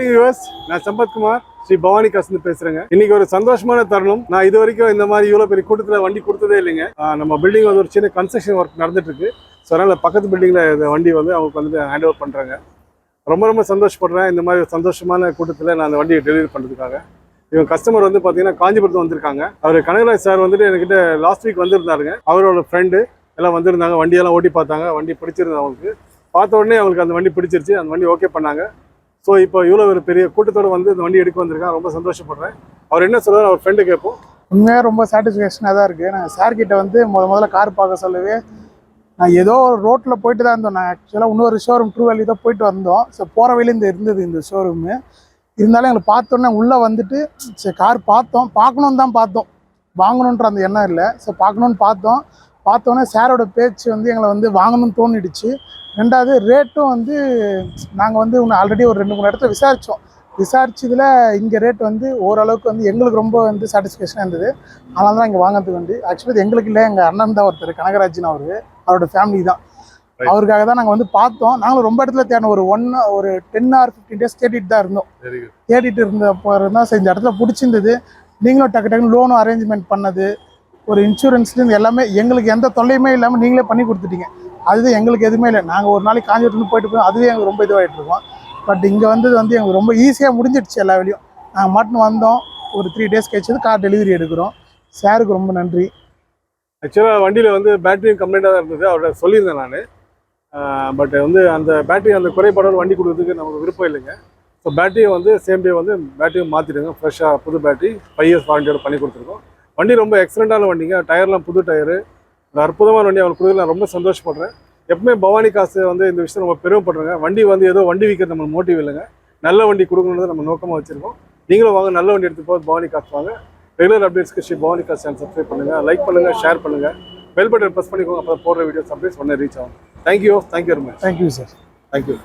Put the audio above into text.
US நான் சம்பத்குமார் ஸ்ரீ பவானி காசுன்னு பேசுறேங்க. இன்னைக்கு ஒரு சந்தோஷமான தருணம். நான் இது வரைக்கும் இந்த மாதிரி இவ்வளோ பெரிய கூட்டத்தில் வண்டி கொடுத்ததே இல்லைங்க. நம்ம பில்டிங் வந்து ஒரு சின்ன கன்ஸ்ட்ரக்ஷன் ஒர்க் நடந்துட்டு இருக்கு ஸோ அதனால பக்கத்து பில்டிங்கில் இந்த வண்டி வந்து அவங்களுக்கு வந்து ஹேண்ட் ஓவர் பண்ணுறாங்க ரொம்ப ரொம்ப சந்தோஷப்படுறேன். இந்த மாதிரி ஒரு சந்தோஷமான கூட்டத்தில் நான் அந்த வண்டியை டெலிவரி பண்ணுறதுக்காக இவங்க கஸ்டமர் வந்து பார்த்தீங்கன்னா காஞ்சிபுரத்தில் வந்திருக்காங்க. அவர் கனகராஜ் சார் வந்துட்டு என்கிட்ட லாஸ்ட் வீக் வந்திருந்தாருங்க. அவரோட ஃப்ரெண்டு எல்லாம் வந்திருந்தாங்க. வண்டியெல்லாம் ஓட்டி பார்த்தாங்க. வண்டி பிடிச்சிருந்தது அவங்களுக்கு. பார்த்த உடனே அவங்களுக்கு அந்த வண்டி பிடிச்சிருச்சு. அந்த வண்டி ஓகே பண்ணாங்க. ஸோ இப்போ இவ்வளோ ஒரு பெரிய கூட்டத்தோடு வந்து இந்த வண்டி எடுக்க வந்திருக்கேன் ரொம்ப சந்தோஷப்படுறேன். அவர் என்ன சொல்லுவார் அவர் ஃப்ரெண்டு கேட்போம். உண்மையாக ரொம்ப சாட்டிஸ்ஃபேக்ஷனாக தான் இருக்குது நான் சார்கிட்ட வந்து முத முதல்ல கார் பார்க்க சொல்லவே நான் ஏதோ ஒரு ரோட்டில் போயிட்டு தான் இருந்தோம் நான் ஆக்சுவலாக இன்னொரு ஷோரூம் ட்ரூ வேலி தான் போயிட்டு வந்தோம். ஸோ போகிற வழியிலேருந்து இந்த இருந்தது இந்த ஷோரூமு இருந்தாலும் எங்களை பார்த்தோன்னே உள்ளே வந்துட்டு சரி கார் பார்த்தோம். பார்க்கணுன்னு தான் பார்த்தோம். வாங்கணுன்ற அந்த எண்ணம் இல்லை. ஸோ பார்க்கணுன்னு பார்த்தோம். பார்த்தோன்னே சாரோட பேச்சு வந்து எங்களை வந்து வாங்கணும்னு தோணிடுச்சு. ரெண்டாவது ரேட்டும் வந்து நாங்கள் வந்து இன்னும் ஆல்ரெடி ஒரு ரெண்டு மூணு இடத்துல விசாரித்தோம் விசாரிச்சதுல இங்கே ரேட் வந்து ஓரளவுக்கு வந்து எங்களுக்கு ரொம்ப வந்து சாட்டிஸ்ஃபேக்ஷனாக இருந்தது. அதனால தான் இங்கே வாங்குறதுக்கு வந்து. ஆக்சுவலி எங்களுக்கு இல்லை எங்கள் அண்ணன் தான் ஒருத்தர் கனகராஜன் அவர். அவரோட ஃபேமிலி தான். அவருக்காக தான் நாங்கள் வந்து பார்த்தோம். நாங்களும் ரொம்ப இடத்துல தேடணும் ஒரு ஒன் ஒரு டென் ஆர் ஃபிஃப்டீன் டேஸ் தேடிட்டு தான் இருந்தோம். தேடிட்டு இருந்தப்போ இருந்தால் இந்த இடத்துல பிடிச்சிருந்தது. நீங்களும் டக்கு டக்குன்னு லோனும் அரேஞ்ச்மெண்ட் பண்ணது. ஒரு இன்சூரன்ஸ்லேருந்து எல்லாமே எங்களுக்கு எந்த தொல்லையுமே இல்லாமல் நீங்களே பண்ணி கொடுத்துட்டீங்க. அதுதான் எங்களுக்கு எதுவுமே இல்லை. நாங்கள் ஒரு நாளைக்கு காஞ்சிபுரத்துலேருந்து போயிட்டு போய் அதுவே எங்களுக்கு ரொம்ப இதுவாகிட்டு இருக்கோம். பட் இங்கே வந்தது வந்து எங்களுக்கு ரொம்ப ஈஸியாக முடிஞ்சிடுச்சு எல்லா வேலையும். நாங்கள் மட்டும் வந்தோம். ஒரு த்ரீ டேஸ் கழிச்சது கார் டெலிவரி எடுக்கிறோம். சாருக்கு ரொம்ப நன்றி. ஆக்சுவலாக வண்டியில் வந்து பேட்டரியும் கம்ப்ளைண்ட்டாக தான் இருந்தது. அவர்கிட்ட சொல்லியிருந்தேன் நான். பட் வந்து அந்த பேட்டரி அந்த குறைபாடோட வண்டி கொடுக்கறதுக்கு நமக்கு விருப்பம் இல்லைங்க. ஸோ பேட்டரியை வந்து சேம் டே வந்து பேட்டரியும் மாற்றிடுங்க ஃப்ரெஷ்ஷாக புது பேட்டரி ஃபைவ் இயர்ஸ் வாரண்டியோட பண்ணி கொடுத்துருக்கோம். வண்டி ரொம்ப எக்ஸலண்ட்டான வண்டிங்க. டயர்லாம் புது டயரு அற்புதமான வண்டி அவங்களுக்கு கொடுக்கல நான் ரொம்ப சந்தோஷப்படுறேன். எப்பவுமே பவானி காசு வந்து இந்த விஷயம் ரொம்ப பெருமைப்படுறேங்க. வண்டி வந்து ஏதோ வண்டி விற்கிறது நம்ம மோட்டிவ் இல்லைங்க. நல்ல வண்டி கொடுக்கணுன்றது நம்ம நோக்கமாக வச்சுருக்கோம். நீங்களும் வாங்க நல்ல வண்டி எடுத்து போது பவானி காசு வாங்க. Regular அப்டேட்ஸ்க்கு Sri Bhavani Kasu channel subscribe பண்ணுங்கள் லைக் பண்ணுங்கள் ஷேர் பண்ணுங்கள் பெல் பட்டன் ப்ரெஸ் பண்ணிக்கோங்க அப்போ போடுற வீடியோஸ் அப்டேட்ஸ் உடனே ரீச் ஆகும். Thank you thank you very much thank you sir thank you